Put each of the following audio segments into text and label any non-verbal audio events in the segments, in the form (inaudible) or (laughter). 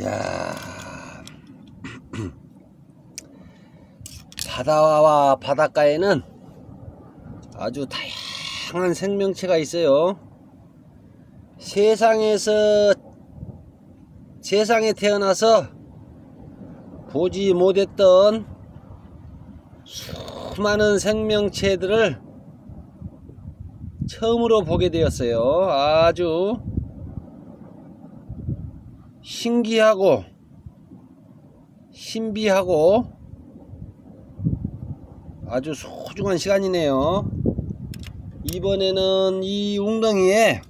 이야. (clears throat) 바다와 바닷가에는 아주 다양한 생명체가 있어요. 세상에서 세상에 태어나서 보지 못했던 수많은 생명체들을 처음으로 보게 되었어요. 아주 신기하고 신비하고 아주 소중한 시간이네요. 이번에는 이 웅덩이에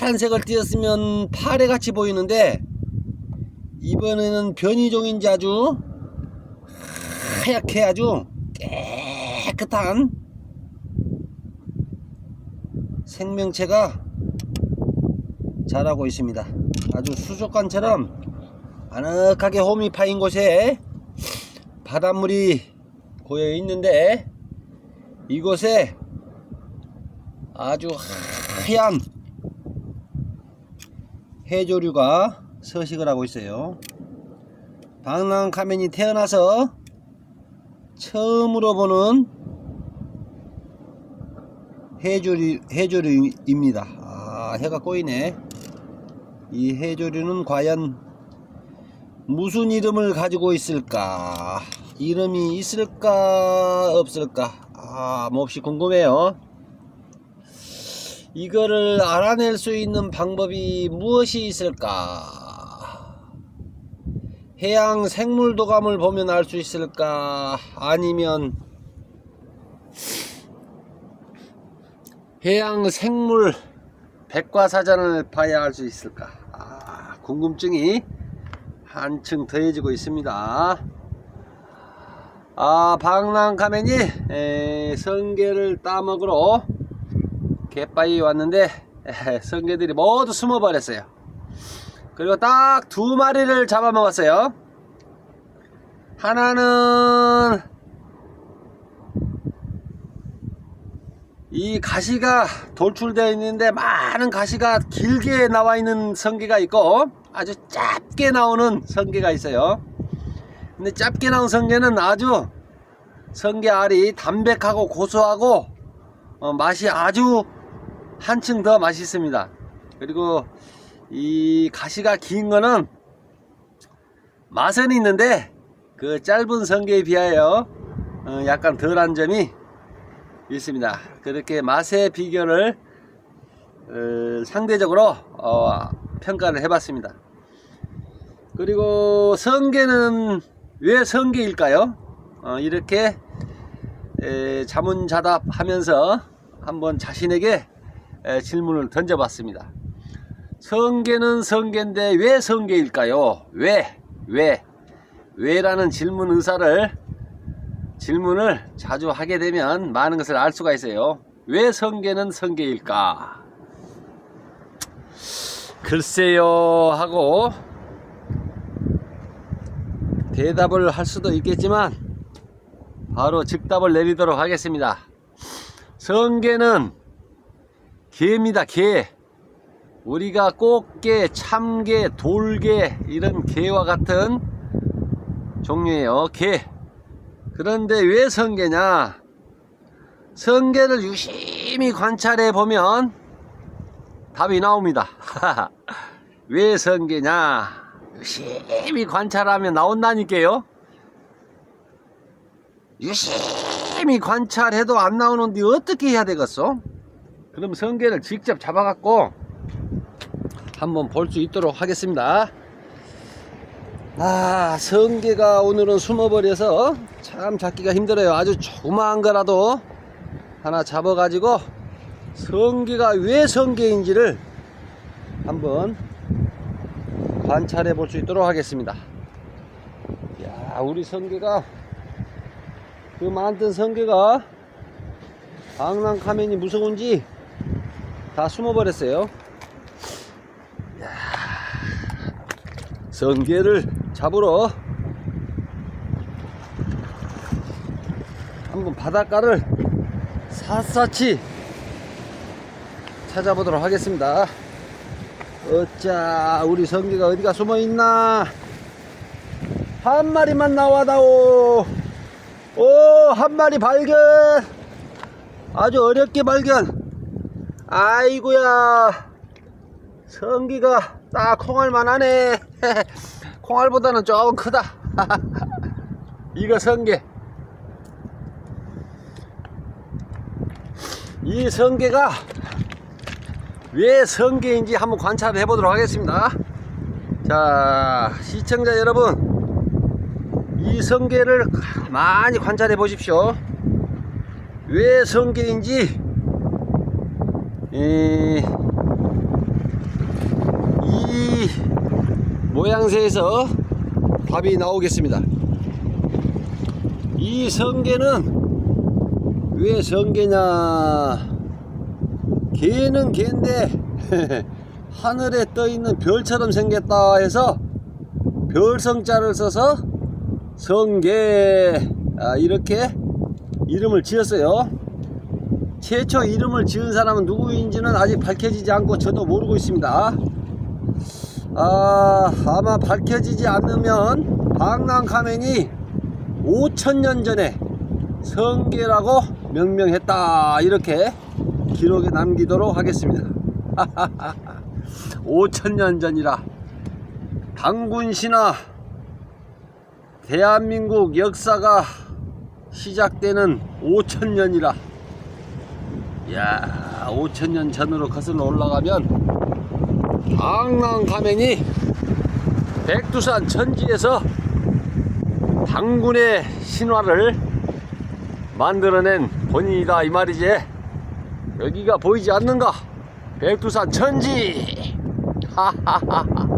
파란색을 띄었으면 파래같이 보이는데 이번에는 변이종인지 아주 하얗게 아주 깨끗한 생명체가 자라고 있습니다. 아주 수족관처럼 아늑하게 홈이 파인 곳에 바닷물이 고여 있는데 이곳에 아주 하얀 해조류가 서식을 하고 있어요. 방랑카멘이 태어나서 처음으로 보는 해조류, 해조류입니다. 아, 해가 꼬이네. 이 해조류는 과연 무슨 이름을 가지고 있을까? 이름이 있을까, 없을까? 아, 몹시 궁금해요. 이거를 알아낼 수 있는 방법이 무엇이 있을까? 해양 생물 도감을 보면 알 수 있을까? 아니면 해양 생물 백과사전을 봐야 알 수 있을까? 아, 궁금증이 한층 더해지고 있습니다. 아, 방랑카멘이 에, 성게를 따먹으러 갯바위에 왔는데 에, 성게들이 모두 숨어버렸어요. 그리고 딱 두 마리를 잡아먹었어요. 하나는 이 가시가 돌출되어 있는데 많은 가시가 길게 나와 있는 성게가 있고 아주 짧게 나오는 성게가 있어요. 근데 짧게 나온 성게는 아주 성게 알이 담백하고 고소하고 어, 맛이 아주 한층 더 맛있습니다. 그리고 이 가시가 긴 거는 맛은 있는데 그 짧은 성게에 비하여 어, 약간 덜한 점이 있습니다. 그렇게 맛의 비결을 어, 상대적으로 어, 평가를 해봤습니다. 그리고 성게는 왜 성게일까요? 어, 이렇게 에, 자문자답하면서 한번 자신에게 에, 질문을 던져봤습니다. 성게는 성게인데 왜 성게일까요? 왜? 왜? 왜라는 질문 의사를 질문을 자주 하게 되면 많은 것을 알 수가 있어요. 왜 성게는 성게일까? 글쎄요 하고 대답을 할 수도 있겠지만 바로 즉답을 내리도록 하겠습니다. 성게는 개입니다. 개. 우리가 꽃게, 참게, 돌게 이런 개와 같은 종류예요. 개. 그런데 왜 성게냐? 성게를 유심히 관찰해 보면 답이 나옵니다. (laughs) 왜 성게냐? 유심히 관찰하면 나온다니까요. 유심히 관찰해도 안 나오는데 어떻게 해야 되겠어? 그럼 성게를 직접 잡아갖고 한번 볼 수 있도록 하겠습니다. 아, 성게가 오늘은 숨어버려서 참 잡기가 힘들어요. 아주 조그마한 거라도 하나 잡아가지고 성게가 왜 성게인지를 한번 관찰해 볼 수 있도록 하겠습니다. 야, 우리 성게가 그 많던 성게가 방랑카멘이 무서운지 다 숨어버렸어요. 야, 성게를 잡으러 한번 바닷가를 샅샅이 찾아보도록 하겠습니다. 어짜 우리 성기가 어디가 숨어 있나? 한 마리만 나와다오. 오 한 마리 발견. 아주 어렵게 발견. 아이고야. 성기가 딱 콩알만 하네 (laughs) 콩알보다는 조금 크다 (laughs) 이거 성게 이 성게가 왜 성게인지 한번 관찰을 해보도록 하겠습니다. 자, 시청자 여러분, 이 성게를 많이 관찰해 보십시오. 왜 성게인지, 이, 이 모양새에서 답이 나오겠습니다. 이 성게는 왜 성게냐? 개는 개인데 (laughs) 하늘에 떠 있는 별처럼 생겼다 해서 별성자를 써서 성게 아, 이렇게 이름을 지었어요. 최초 이름을 지은 사람은 누구인지는 아직 밝혀지지 않고 저도 모르고 있습니다. 아, 아마 밝혀지지 않으면 방랑카멘이 5천년 전에 성게라고 명명했다 이렇게 기록에 남기도록 하겠습니다. (laughs) 5천년 전이라 당군 신화 대한민국 역사가 시작되는 5천년이라 야 5천년 전으로 거슬러 올라가면 방랑 가면이 백두산 천지에서 당군의 신화를 만들어낸 본인이다 이 말이지. 여기가 보이지 않는가? 백두산 천지! 하하하하.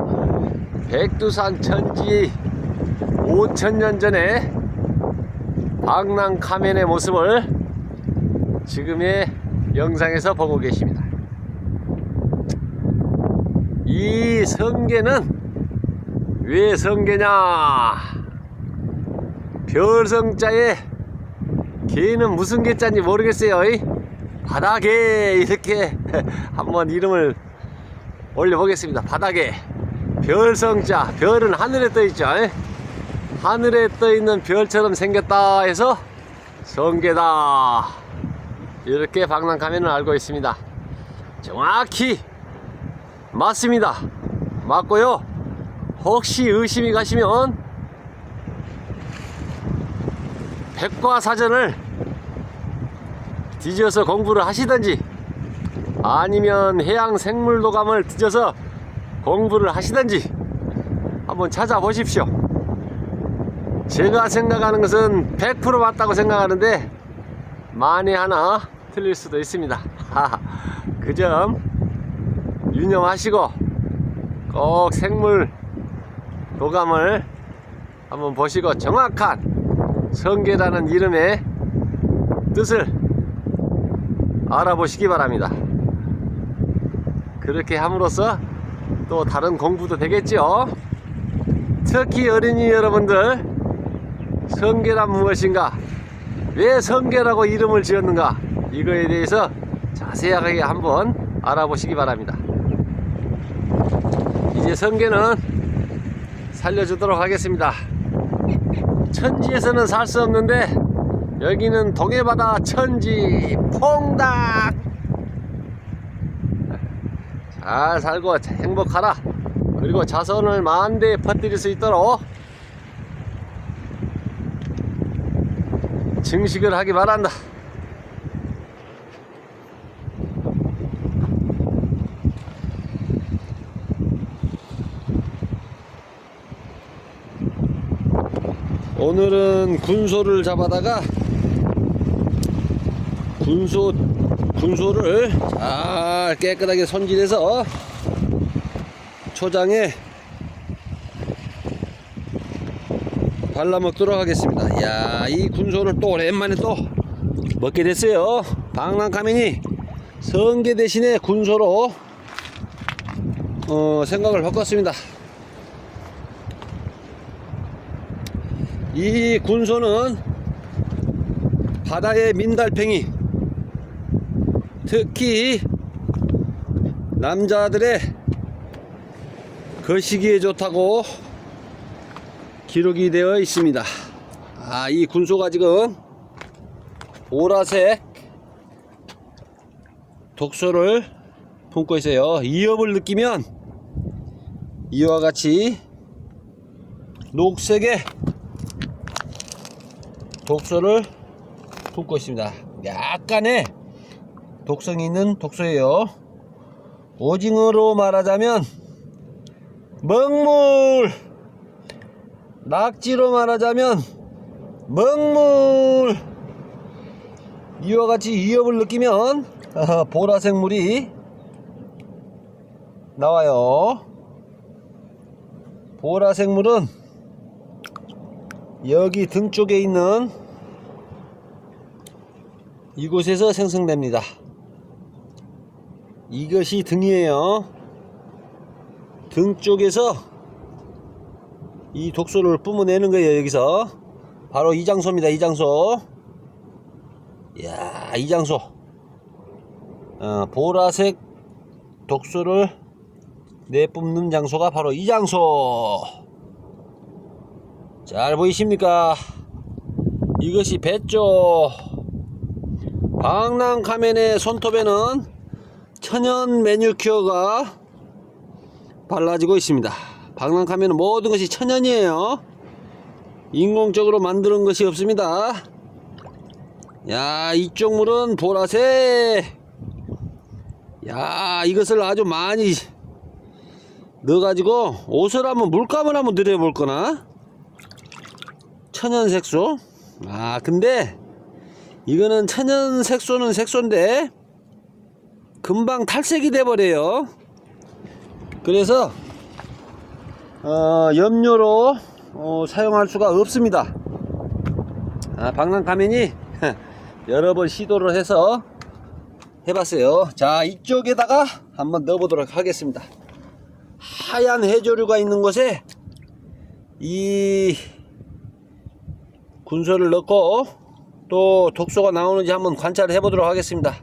백두산 천지 5천년 전에 방랑 카멘의 모습을 지금의 영상에서 보고 계십니다 이 성게는 왜 성게냐? 별성자에 개는 무슨 개자인지 모르겠어요. 이? 바닥에 이렇게 (laughs) 한번 이름을 올려보겠습니다. 바닥에 별성자. 별은 하늘에 떠 있죠. 이? 하늘에 떠 있는 별처럼 생겼다 해서 성게다. 이렇게 방랑카면을 알고 있습니다. 정확히 맞습니다 맞고요 혹시 의심이 가시면 백과사전을 뒤져서 공부를 하시든지 아니면 해양 생물도감을 뒤져서 공부를 하시든지 한번 찾아보십시오. 제가 생각하는 것은 100% 맞다고 생각하는데 만에 하나 틀릴 수도 있습니다. (laughs) 그 점 유념하시고 꼭 생물 도감을 한번 보시고 정확한 성게라는 이름의 뜻을 알아보시기 바랍니다. 그렇게 함으로써 또 다른 공부도 되겠죠. 특히 어린이 여러분들 성게란 무엇인가? 왜 성게라고 이름을 지었는가? 이거에 대해서 자세하게 한번 알아보시기 바랍니다. 이제 성게는 살려주도록 하겠습니다. 천지에서는 살 수 없는데 여기는 동해바다 천지 퐁당. 잘 살고 행복하라. 그리고 자손을 만대에 퍼뜨릴 수 있도록 증식을 하기 바란다 오늘은 군소를 잡아다가 군소 군소를 잘 깨끗하게 손질해서 초장에 발라 먹도록 하겠습니다. 야, 이 군소를 또 오랜만에 또 먹게 됐어요. 방랑카면이 성게 대신에 군소로 어, 생각을 바꿨습니다. 이 군소는 바다의 민달팽이 특히 남자들의 거시기에 좋다고 기록이 되어 있습니다. 아, 이 군소가 지금 보라색 독소를 품고 있어요. 이엽을 느끼면 이와 같이 녹색의 독소를 품고 있습니다. 약간의 독성이 있는 독소예요. 오징어로 말하자면 먹물 낙지로 말하자면 먹물 이와 같이 이엽을 느끼면 (laughs) 보라색 물이 나와요. 보라색 물은 여기 등 쪽에 있는 이곳에서 생성됩니다. 이것이 등이에요. 등 쪽에서 이 독소를 뿜어내는 거예요, 여기서. 바로 이 장소입니다, 이 장소. 이야, 이 장소. 어, 보라색 독소를 내뿜는 장소가 바로 이 장소. 잘 보이십니까? 이것이 배죠. 방랑 카멘의 손톱에는 천연 매니큐어가 발라지고 있습니다. 방랑 카멘은 모든 것이 천연이에요. 인공적으로 만드는 것이 없습니다. 야, 이쪽 물은 보라색. 야, 이것을 아주 많이 넣어가지고 옷을 한번 물감을 한번 들여볼 거나. 천연 색소. 아, 근데 이거는 천연 색소는 색소인데 금방 탈색이 돼 버려요. 그래서 어, 염료로 어, 사용할 수가 없습니다. 아, 방랑 가면이 (laughs) 여러 번 시도를 해서 해봤어요. 자, 이쪽에다가 한번 넣어보도록 하겠습니다. 하얀 해조류가 있는 곳에 이 군소를 넣고 또 독소가 나오는지 한번 관찰을 해보도록 하겠습니다.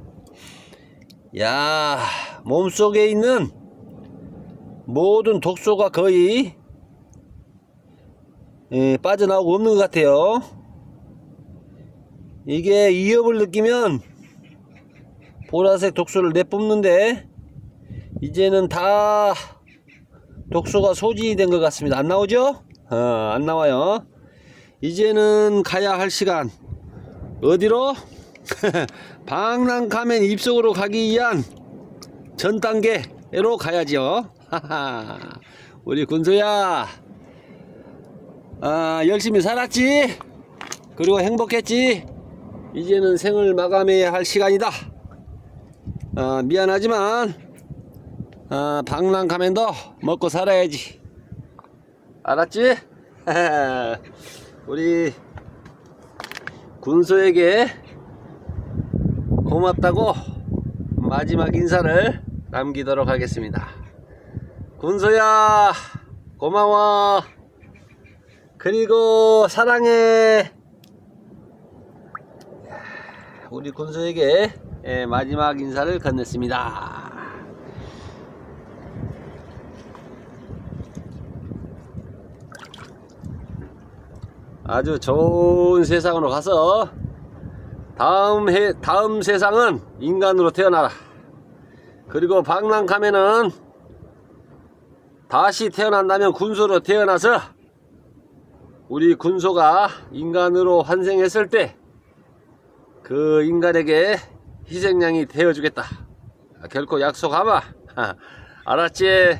야, 몸속에 있는 모든 독소가 거의 예, 빠져나오고 없는 것 같아요. 이게 이엽을 느끼면 보라색 독소를 내뿜는데 이제는 다 독소가 소진이 된 것 같습니다. 안 나오죠? 어, 안 나와요. 이제는 가야 할 시간 어디로? (laughs) 방랑 가면 입속으로 가기 위한 전 단계로 가야죠. (laughs) 우리 군소야, 아, 열심히 살았지? 그리고 행복했지? 이제는 생을 마감해야 할 시간이다. 아, 미안하지만, 아, 방랑 가면도 먹고 살아야지. 알았지? (laughs) 우리 군소에게 고맙다고 마지막 인사를 남기도록 하겠습니다. 군소야, 고마워. 그리고 사랑해. 우리 군소에게 예, 마지막 인사를 건넸습니다. 아주 좋은 세상으로 가서 다음 해 다음 세상은 인간으로 태어나라. 그리고 방랑 가면은 다시 태어난다면 군소로 태어나서 우리 군소가 인간으로 환생했을 때 그 인간에게 희생양이 되어주겠다. 결코 약속하마. (laughs) 알았지?